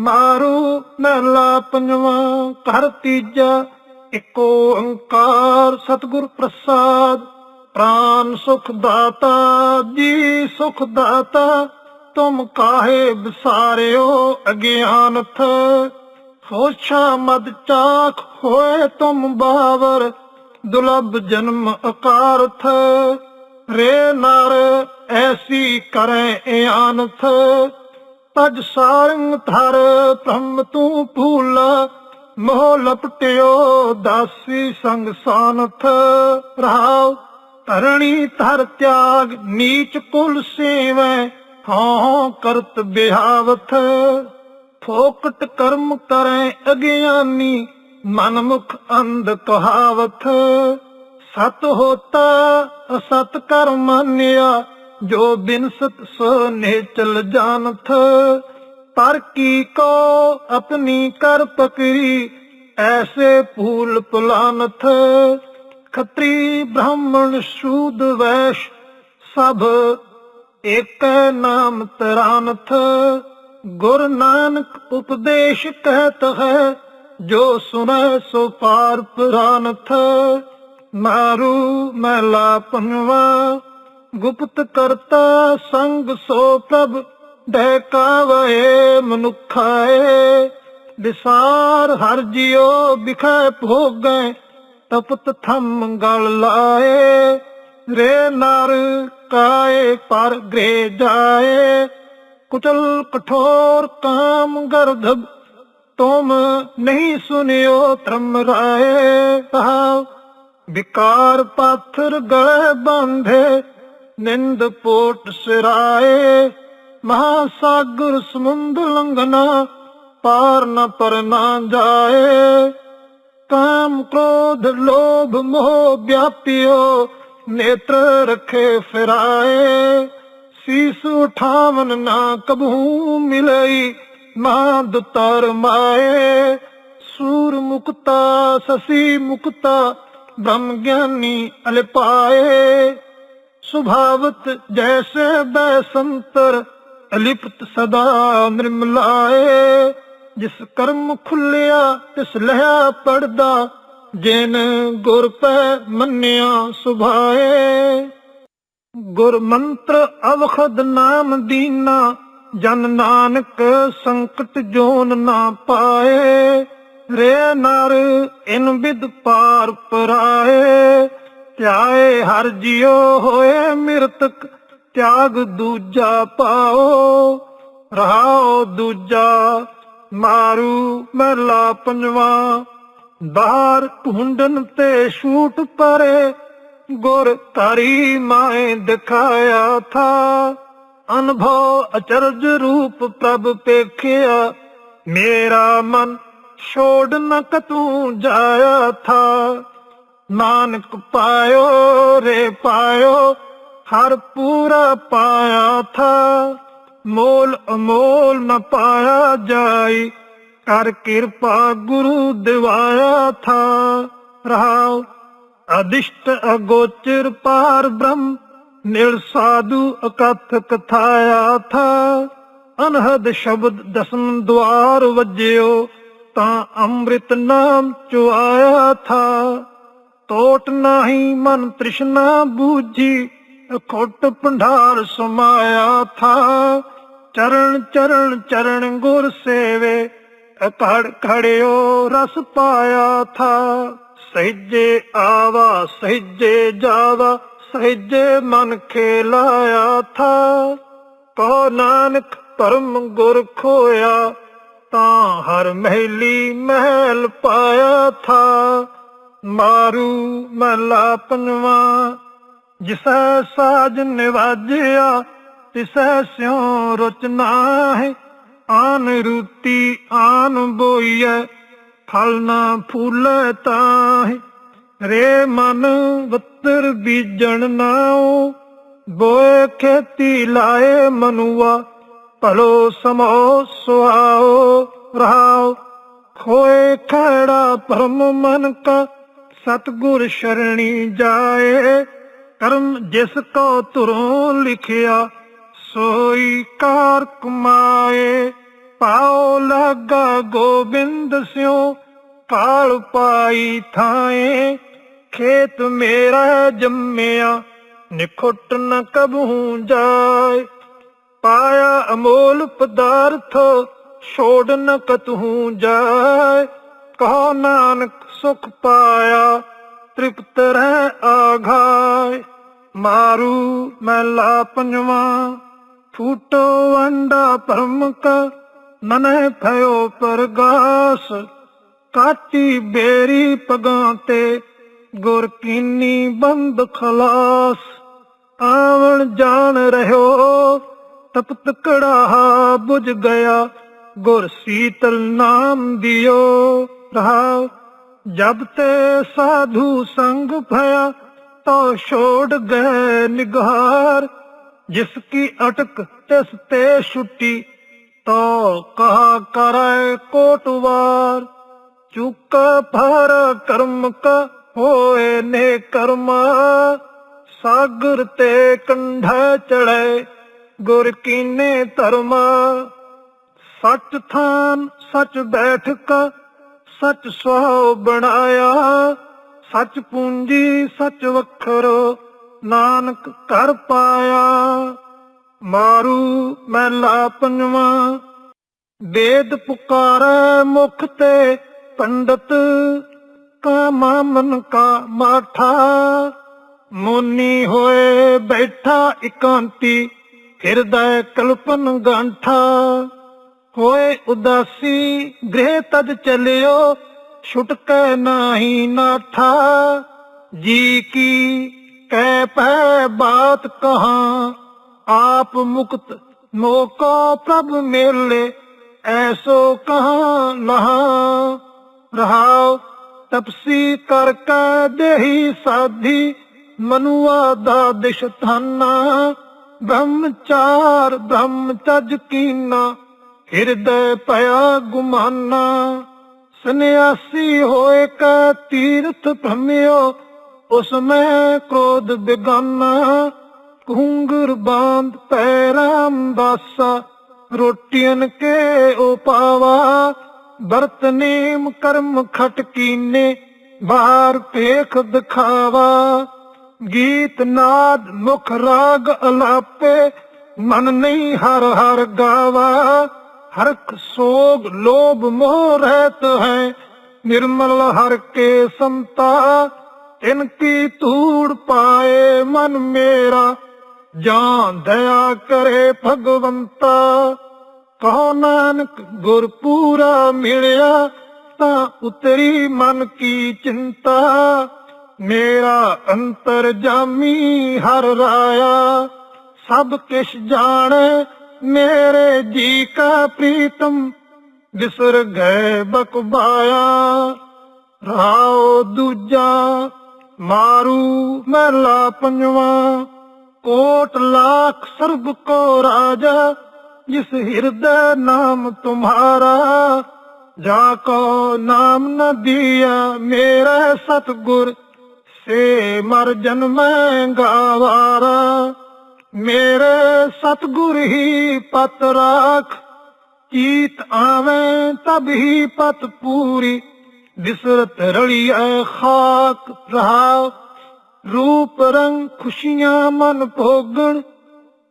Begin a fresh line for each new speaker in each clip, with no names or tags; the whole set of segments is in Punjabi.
ਮਾਰੂ ਮਹਿਲਾ ਪੰਜਵਾ, ਘਰ ਤੀਜਾ, ਇਕੋ ਓੰਕਾਰ ਸਤਿਗੁਰ ਪ੍ਰਸਾਦ। ਪ੍ਰਾਨ ਸੁਖ ਦਾਤਾ, ਜੀ ਸੁਖ ਦਾਤਾ, ਤੁਮ ਕਾਹੇ ਵਿਸਾਰਿਓ ਅਗਿਆਨਥ। ਹੋਛਾ ਮਦ ਚਾਖ ਹੋਏ ਤੁਮ ਬਾਵਰ ਦੁਲਬ ਜਨਮ ਅਕਾਰਥ। ਰੇ ਨਰ ਐਸੀ ਕਰੈ ਇਆਨਥ। ਤਜ ਸਾਰੰਗ ਧਰ ਬ੍ਰਹਮ ਤੂੰ ਭੂਲਾ। ਮੋਹ ਲਪਟਿਓ, ਦਾਸੀ ਸੰਗ ਸਾਨਥ। ਰਹਾਉ, ਧਰਣੀ ਧਰ ਤਿਆਗ, ਨੀਚ ਕੁਲ ਸੇਵੈ ਹਾਂ ਕਰਤ ਬਿਹਾਵਥ। ਫੋਕਟ ਕਰਮ ਕਰੈ ਅਗਿਆਨੀ ਮਨ ਮੁਖ ਅੰਧ ਕਹਾਵਥ। ਸਤ ਹੋਤਾ, ਅਸਤ ਕਰ ਮੰਨਿਆ ਜੋ ਬਿਨਸਤ ਸੋ ਨੇਚਲ ਜਾਣਥ ਪਰ ਕੀ ਕੋ ਆਪਣੀ ਕਰ ਪਕਰੀ ਐਸੇ ਫੂਲ ਪੁਲਾਨਥ ਖੱਤਰੀ ਬ੍ਰਾਹਮਣ ਸ਼ੂਦ ਵੈਸ਼, ਸਭ ਏਕ ਨਾਮ ਤਰਾਨਥ ਗੁਰ ਨਾਨਕ ਉਪਦੇਸ਼ ਕਹਿਤ ਹੈ, ਜੋ ਸੁਨੈ ਸੋ ਪਾਰ ਪੁਰਾਨਥ ਮਾਰੂ ਮਹਿਲਾ ਪੰਜਵਾ ਗੁਪਤ ਕਰਤਾ ਸੰਗ ਸੋ ਪ੍ਰਭ ਡਹਿਕਾਵੇ ਮਨੁਖਾਏ। ਵਿਸਾਰ ਹਰ ਜਿਉ ਬਿਖੈ ਭੋਗੈ, ਤਪਤ ਥੰਮ ਗਲ ਲਾਏ। ਰੇ ਨਰ ਕਾਏ ਪਰ ਗ੍ਰੇ ਜਾਏ। ਕੁਚਲ ਕਠੋਰ ਕਾਮ ਗਰਧਬ ਤੁਮ ਨਹੀਂ ਸੁਨਿਓ ਧਰਮ ਰਾਏ। ਕਹਾ ਵਿਕਾਰ ਪਾਥਰ ਗਲੇ ਬੰਧੇ ਨਿੰਦ ਪੋਟ ਸਿਰਾਏ, ਮਹਾਸਾਗਰ ਸਮੁੰਦ ਲੰਘਨਾ ਪਾਰ ਨ ਪਰ ਨਾ ਜਾਏ। ਕਾਮ ਕ੍ਰੋਧ ਲੋਭ ਮੋਹ ਵਿਆਪਿਓ, ਨੇਤਰ ਰਖੇ ਫਿਰਾਏ। ਸੀਸ ਉਠਾਵਨ ਨਾ ਕਬਹੂ ਮਿਲਈ ਮਾਂ ਦੁਤਰ ਮਾਏ। ਸੂਰ ਮੁਕਤਾ, ਸਸੀ ਮੁਕਤਾ, ਬ੍ਰਹਮ ਗਿਆਨੀ ਅਲਪਾਏ। ਸੁਭਾਵਤ ਜੈਸੇ ਬੈਸੰਤਰ, ਅਲਿਪਤ ਸਦਾ ਨਿਰਮਲਾਏ। ਜਿਸ ਕਰਮ ਖੁੱਲਿਆ, ਤਿਸ ਲਹਿਆ ਪੜਦਾ, ਜਿਨ ਗੁਰ ਪੈ ਮੰਨਿਆ ਸੁਭਾਏ। ਗੁਰ ਮੰਤਰ ਅਵਖਦ ਨਾਮ ਦੀਨਾ, ਜਨ ਨਾਨਕ ਸੰਕਟ ਜੋਨ ਨਾ ਪਾਏ। ਰੇ ਨਰ ਇਨ ਬਿਦ ਪਾਰ ਪਰਾਏ। ਧਿਆਏ, ਹਰ ਜਿਉ ਹੋਏ ਮਿਰਤਕ, ਤਿਆਗ ਦੂਜਾ ਪਾਓ, ਰਹਾਓ ਦੂਜਾ, ਮਾਰੂ ਮਹਿਲਾ ਪੰਜਵਾ, ਬਾਹਰ ਢੂੰਡਨ ਤੇ ਛੂਟ ਪਰੇ, ਗੁਰ ਤਾਰੀ ਮਾਏ ਦਿਖਾਇਆ ਥਾ, ਅਨਭਵ ਅਚਰਜ ਰੂਪ ਪ੍ਰਭ ਪੇਖਿਆ, ਮੇਰਾ ਮਨ ਛੋੜ ਨ ਕਤੂ ਜਾਇਆ ਥਾ। ਨਾਨਕ ਪਾਇਓ ਰੇ ਪਾਇਓ, ਹਰ ਪੂਰਾ ਪਾਇਆ ਥਾ। ਮੋਲ ਅਮੋਲ ਨ ਪਾਇਆ ਜਾਈ, ਕਰ ਕਿਰਪਾ ਗੁਰੂ ਦਿਵਾਇਆ ਥਾ। ਰਹਾਉ ਅਦਿਸ਼ਟ ਅਗੋਚਰ ਪਾਰ ਬ੍ਰਹਮ ਨਿਰ ਸਾਧੂ ਅਕਥ ਕਥਾਇਆ ਥਾ। ਅਨਹਦ ਸ਼ਬਦ ਦਸਮ ਦਵਾਰ ਵਜਿਓ, ਤਾਂ ਅੰਮ੍ਰਿਤ ਨਾਮ ਚੁਆਇਆ ਥਾ। ਟੋਟ ਨਾਹੀ ਮਨ ਤ੍ਰਿਸ਼ਨਾ ਬੂਝੀ ਅਖੋਟ ਭੰਡਾਰ ਸਮਾਇਆ ਥਾ। ਚਰਨ ਚਰਨ ਚਰਨ ਗੁਰ ਸੇਵੇ ਅਕੜ ਖੜਿਓ ਰਸ ਪਾਇਆ ਥਾ। ਸਹਿਜੇ ਆਵਾ, ਸਹਿਜੇ ਜਾਵਾ, ਸਹਿਜੇ ਮਨ ਖੇਲਾਇਆ ਥਾ। ਕਹੋ ਨਾਨਕ ਪਰਮ ਗੁਰ ਖੋਇਆ, ਤਾਂ ਹਰ ਮਹਿਲੀ ਮਹਿਲ ਪਾਇਆ ਥਾ। ਮਾਰੂ ਮਹਲਾ ਪੰਜਵਾ ਜਿਸੈ ਸਾਜ ਨਿਵਾਜਿਆ, ਤਿਸੈ ਸਿਉ ਰਚਨਾ ਹੈ ਆਨ ਰੂਤੀ ਆਨ ਬੋਈਐ, ਫਲ ਨਾ ਫੂਲੇ ਤਾਹੇ। ਰੇ ਮਨ ਵਤਰ ਬੀਜਣ ਨਾਉ, ਬੋਏ ਖੇਤੀ ਲਾਏ ਮਨੁਆ, ਭਲੋ ਸਮੋ ਸੁਆਓ ਰਹਾਓ। ਖੋਏ ਖੜਾ ਪਰਮ ਮਨ ਕਾ ਸਤਗੁਰ ਸ਼ਰਣੀ ਜਾਏ, ਕਰਮ ਜਿਸ ਕੋ ਤੁਰੋਂ ਲਿਖਿਆ, ਸੋਈ ਕਾਰ ਕਮਾਏ। ਪਾਉ ਲਾਗਾ ਗੋਬਿੰਦ ਸਿਓ ਕਾਲ ਪਾਈ ਥਾਏ। ਖੇਤ ਮੇਰਾ ਜੰਮਿਆ, ਨਿਖੁੱਟ ਨ ਕਬਹੂ ਜਾਏ। ਪਾਇਆ ਅਮੋਲ ਪਦਾਰਥ, ਛੋੜ ਨ ਕਤਹੂ ਜਾਏ। ਕਹੋ ਨਾਨਕ ਸੁਖ ਪਾਇਆ, ਤ੍ਰਿਪਤ ਰਹਿ ਆਘਾਏ। ਮਾਰੂ ਮਹਿਲਾ ਪੰਜਵਾ, ਫੂਟੋ ਅੰਡਾ ਪਰਮ ਕਾ ਮਨੈ ਭਇਓ ਪਰਗਾਸ। ਕਾਟੀ ਬੇਰੀ ਪਗਾਂ ਤੇ, ਗੁਰ ਕੀਨੀ ਬੰਦ ਖਲਾਸ। ਆਵਣ ਜਾਣ ਰਹਿਓ, ਤਪਤ ਕੜਾਹਾ ਬੁਝ ਗਿਆ, ਗੁਰ ਸੀਤਲ ਨਾਮ ਦਿਓ। ਰਹਾਉ ਜਬ ਤੇ ਸਾਧੂ ਸੰਗ ਭਇਆ, ਤੋ ਛੋੜ ਗਏ ਨਿਗਾਰ। ਜਿਸ ਕੀ ਅਟਕ ਤਿਸ ਤੇ ਛੁੱਟੀ, ਤੋ ਕਹਾ ਕਰੈ ਕੋਟਵਾਰ। ਚੁੱਕ ਭਰ ਕਰਮ ਕਾ ਹੋਏ ਨੇ ਕਰਮਾ, ਸਾਗਰ ਤੇ ਕੰਢਾ ਚੜੈ ਗੁਰ ਕੀਨੇ ਧਰਮਾ। ਸੱਚ ਥਾਨ ਸੱਚ ਬੈਠਕਾ ਸੱਚ ਸੁਹਾਉ ਬਣਾਇਆ, ਸੱਚ ਪੂੰਜੀ, ਸੱਚ ਵਖਰੋ, ਨਾਨਕ ਕਰ ਪਾਇਆ। ਮਾਰੂ ਮਹਿਲਾ ਪੰਜਵਾ, ਵੇਦ ਪੁਕਾਰੈ ਮੁਖ ਤੇ ਪੰਡਤ, ਕਾਮਾ ਮਨ ਕਾ ਮਾਠਾ ਮੁਨੀ ਹੋਏ ਬੈਠਾ ਇਕਾਂਤੀ, ਹਿਰਦੈ ਕਲਪਨ ਗਾਂਠਾ। ਹੋਏ ਉਦਾਸੀ, ਗ੍ਰਹਿ ਤਜ ਚਲਿਓ, ਛੁਟਕੈ ਨਾਹੀ ਨਾਠਾ ਜੀ ਕੀ ਕਹਿ ਪੈ ਬਾਤ ਕਹਾ, ਆਪ ਮੁਕਤ ਮੋਕੋ ਪ੍ਰਭ ਮੇਲੇ, ਐਸੋ ਕਹਾ ਲਹਾ। ਰਹਾਉ ਤਪਸੀ ਕਰ ਕੈ ਦੇਹੀ ਸਾਧੀ, ਮਨੁਆ ਦਾ ਦਿਸ਼ ਥਾਨਾ ਬ੍ਰਹਮਚਾਰ ਬ੍ਰਹਮਚਜ ਕੀਨਾ ਹਿਰਦੈ ਭਇਆ ਗੁਮਾਨਾ, ਸੰਨਿਆਸੀ ਹੋਏ ਕੈ ਤੀਰਥ ਭ੍ਰਮਿਓ, ਉਸ ਮੈਂ ਕ੍ਰੋਧ ਬਿਗਾਨਾ ਕੁੰਗਰ ਬਾਂਧ ਪੈਰਾਮ ਦਾਸਾ ਰੋਟੀਆਂ ਕੇ ਉਪਾਵਾ, ਵਰਤ ਨੇਮ ਕਰਮ ਖਟਕੀਨੇ, ਬਾਹਰ ਭੇਖ ਦਿਖਾਵਾ। ਗੀਤ ਨਾਦ ਮੁਖ ਰਾਗ ਅਲਾਪੇ, ਮਨ ਨਹੀਂ ਹਰ ਹਰ ਗਾਵਾ। ਹਰਖ ਸੋਗ ਲੋਭ ਮੋਹ ਰਹਿਤ ਹੈ। ਨਿਰਮਲ ਹਰ ਕੇ ਸੰਤਾ ਇਨਕੀ ਧੂੜ ਪਾਏ ਮਨ ਮੇਰਾ। ਜਾਂ ਦਇਆ ਕਰੇ ਭਗਵੰਤਾ। ਕਹੋ ਨਾਨਕ ਗੁਰ ਪੂਰਾ ਮਿਲਿਆ, ਤਾਂ ਉਤਰੀ ਮਨ ਕੀ ਚਿੰਤਾ। ਮੇਰਾ ਅੰਤਰ ਜਾਮੀ ਹਰ ਰਾਇਆ, ਸਭ ਕਿਛ ਜਾਣੇ ਮੇਰੇ ਜੀ ਕਾ ਪ੍ਰੀਤਮ ਵਿਸਰ ਗਏ ਬਕਬਾਇਆ। ਰਾਉ ਦੂਜਾ, ਮਾਰੂ ਮਹਿਲਾ ਪੰਜਵਾ। ਕੋਟ ਲਾਖ ਸਰਬ ਕੋ ਰਾਜਾ, ਜਿਸ ਹਿਰਦੈ ਨਾਮ ਤੁਮਹਾਰਾ ਜਾ ਕੋ ਨਾਮ ਨ ਦਿਆ ਮੇਰਾ ਸਤਗੁਰ, ਸੇ ਮਰ ਜਨਮੈ ਗਾਵਾਰਾ। ਮੇਰੇ ਸਤਗੁਰ ਹੀ ਪਤ ਰਾਖ ਚੀਤ ਆਵੇਂ ਤਬ ਹੀ ਪਤ ਪੂਰੀ। ਬਿਸਰਤ ਰਲੀ ਐ ਖਾਕ ਰਹਾ ਰੂਪ ਰੰਗ ਖੁਸ਼ੀਆਂ ਮਨ ਭੋਗਣ।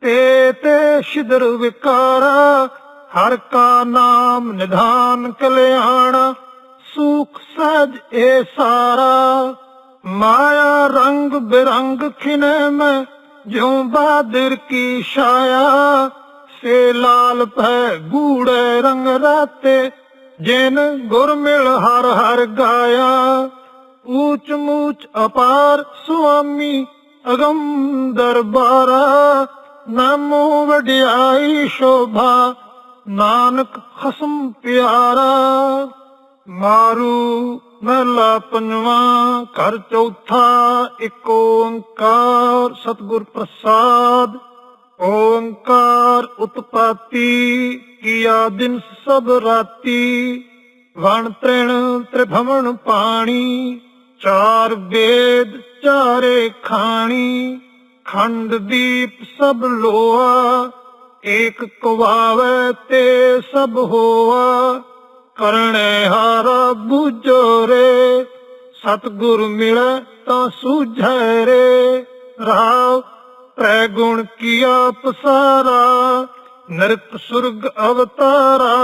ਤੇ ਤੇ ਸ਼ਿਦਰ ਵਿਕਾਰਾ, ਹਰ ਕਾ ਨਾਮ ਨਿਧਾਨ ਕਲਿਆਣਾ। ਸੁਖ ਸਜ ਏ ਸਾਰਾ, ਮਾਇਆ ਰੰਗ ਬਿਰੰਗ ਖਿਨੇ ਮੈਂ ਜਿਉ ਬਾਦਰ ਕੀ ਛਾਇਆ, ਸੇ ਲਾਲ ਭੈ ਗੂੜੇ ਰੰਗ ਰਾਤੇ, ਜਿਨ ਗੁਰ ਮਿਲ ਹਰ ਹਰ ਗਾਇਆ। ਊਚ ਮੂਚ ਅਪਾਰ ਸੁਆਮੀ ਅਗੰਮ ਦਰਬਾਰਾ, ਨਾਮੋ ਵਡਿਆਈ ਸ਼ੋਭਾ, ਨਾਨਕ ਖਸਮ ਪਿਆਰਾ। ਮਾਰੂ ਮਹਿਲਾ ਪੰਜਵਾ, ਘਰ ਚੌਥਾ, ਇੱਕ ਓੰਕਾਰ, ਸਤਿਗੁਰ ਪ੍ਰਸਾਦ। ਓੰਕਾਰ ਉਤਪਾਤੀ, ਕੀਆ ਦਿਨ ਸਭ ਰਾਤੀ। ਵਣ ਤ੍ਰਿਣ ਤ੍ਰਿਭਵਨ ਪਾਣੀ, ਚਾਰ ਵੇਦ ਚਾਰੇ ਖਾਣੀ। ਖੰਡ ਦੀਪ ਸਭ ਲੋਆ ਏਕ ਕਵਾਵੇ ਤੇ ਸਭ ਹੋਆ। ਕਰਣੇ ਹਾਰਾ ਬੁਝੋ ਰੇ ਸਤਿਗੁਰ ਮਿਲੈ ਤਾਂ ਸੂਝੈ ਰੇ ਰਾਵ ਤ੍ਰੈ ਗੁਣ ਕੀਆ ਪਸਾਰਾ ਨਰਕ ਸੁਰਗ ਅਵਤਾਰਾ।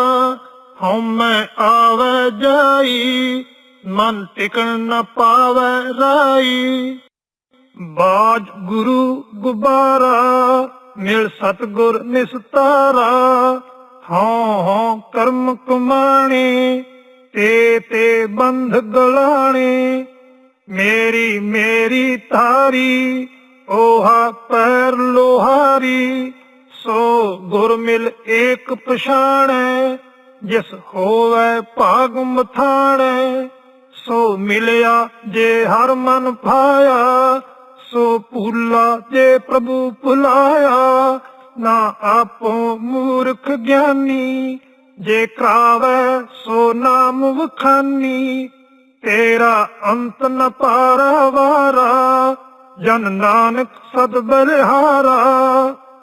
ਹਉ ਮੈਂ ਆਵੈ ਜਾਈ, ਮਨ ਟਿਕਣ ਨ ਪਾਵੇ ਰਾਈ। ਬਾਜ ਗੁਰੂ ਗੁਬਾਰਾ, ਮਿਲ ਸਤਗੁਰ ਨਿਸਤਾਰਾ। ਹਉ ਹਉ ਕਰਮ ਕਮਾਣੇ, ਤੇ ਤੇ ਬੰਧ ਗਲਾਣੇ। ਮੇਰੀ ਮੇਰੀ ਤਾਰੀ ਓਹਾ ਪੈਰ ਲੋਹਾਰੀ, ਸੋ ਗੁਰ ਮਿਲ ਏਕ ਪਛਾਣੈ, ਜਿਸ ਹੋਵੇ ਭਾਗ ਮਥਾਣੈ। ਸੋ ਮਿਲਿਆ ਜੇ ਹਰ ਮਨ ਭਾਇਆ, ਸੋ ਭੁੱਲਾ ਜੇ ਪ੍ਰਭੂ ਭੁਲਾਇਆ। ਨਾ ਆਪੋ ਮੂਰਖ ਗਿਆਨੀ, ਜੇ ਕਰਾਵੇ ਸੋ ਨਾਮ ਵਖਾਨੀ। ਤੇਰਾ ਅੰਤ ਨ ਪਾਰਾਵਾਰਾ ਜਨ ਨਾਨਕ ਸਦ ਬਰਹਾਰਾ